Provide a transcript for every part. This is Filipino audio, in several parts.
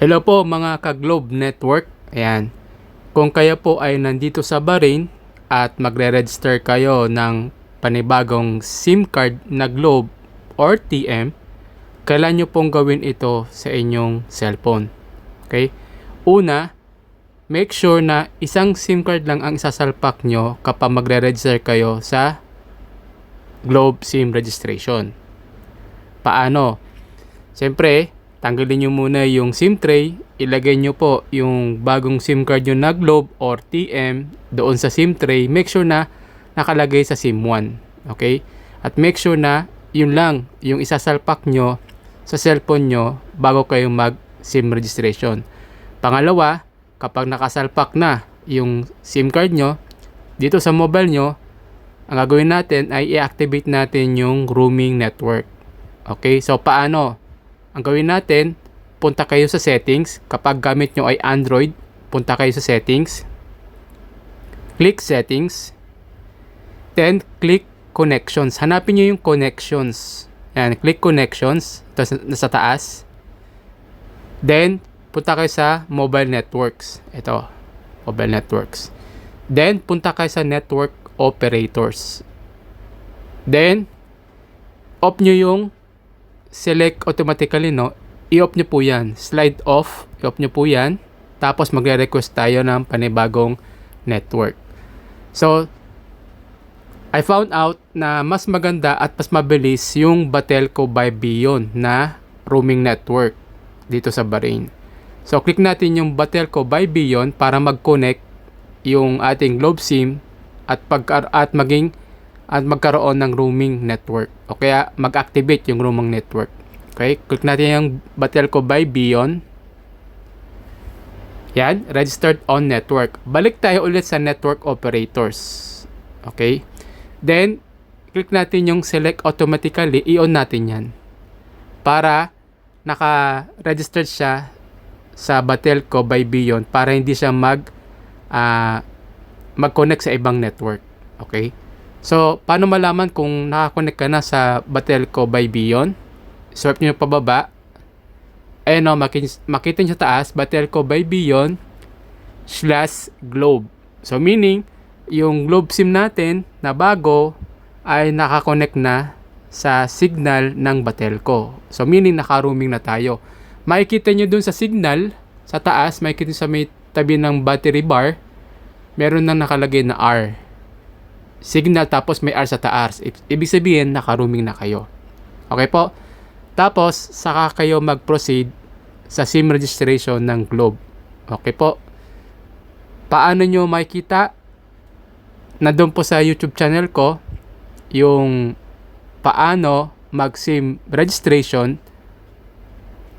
Hello po mga ka-Globe Network. Ayan. Kung kayo po ay nandito sa Bahrain at magre-register kayo ng panibagong SIM card na Globe or TM, kailan nyo pong gawin ito sa inyong cellphone. Okay? Una, make sure na isang SIM card lang ang isasalpak nyo kapag magre-register kayo sa Globe SIM registration. Paano? Siyempre, tanggalin nyo muna yung SIM tray, ilagay nyo po yung bagong SIM card nyo na Globe or TM doon sa SIM tray. Make sure na nakalagay sa SIM 1. Okay? At make sure na yun lang, yung isasalpak nyo sa cellphone nyo bago kayo mag SIM registration. Pangalawa, kapag nakasalpak na yung SIM card nyo, dito sa mobile nyo, ang gagawin natin ay i-activate natin yung roaming network. Okay, so paano? Ang gawin natin, punta kayo sa settings. Kapag gamit nyo ay Android, punta kayo sa settings. Click settings. Then, click connections. Hanapin nyo yung connections. Yan, click connections. Sa- nasa taas. Then, punta kayo sa mobile networks. Ito, mobile networks. Then, punta kayo sa network operators. Then, off nyo yung select automatically, no? I-off nyo po yan. Slide off. I-off nyo po yan. Tapos, magre-request tayo ng panibagong network. So, I found out na mas maganda at mas mabilis yung Batelco by Beyond na roaming network dito sa Bahrain. So, click natin yung Batelco by Beyond para mag-connect yung ating Globe SIM at pag at maging at magkaroon ng roaming network. O kaya mag-activate yung roaming network. Okay? Click natin yung Batelco by Beyond. Yan, registered on network. Balik tayo ulit sa network operators. Okay? Then, click natin yung select automatically, i-on natin yan. Para naka-registered siya sa Batelco by Beyond para hindi siya mag ah, mag-connect sa ibang network. Okay? So, paano malaman kung nakakonect ka na sa Batelco by Beyond? Swipe nyo pababa. Ayan o, makita, makita nyo sa taas, Batelco by Beyond slash Globe. So, meaning, yung Globe SIM natin na bago ay nakakonect na sa signal ng Batelco. So, meaning, naka-roaming na tayo. Makikita nyo dun sa signal, sa taas, makikita nyo sa may tabi ng battery bar, meron nang nakalagay na R. Signal tapos may R sa taas. Ibig sabihin, naka-roaming na kayo. Okay po? Tapos, saka kayo mag-proceed sa SIM registration ng Globe. Okay po? Paano nyo makikita? Nandun po sa YouTube channel ko, yung paano mag-SIM registration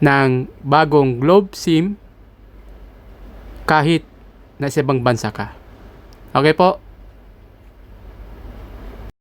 ng bagong Globe SIM kahit nasa ibang bansa ka. Okay po?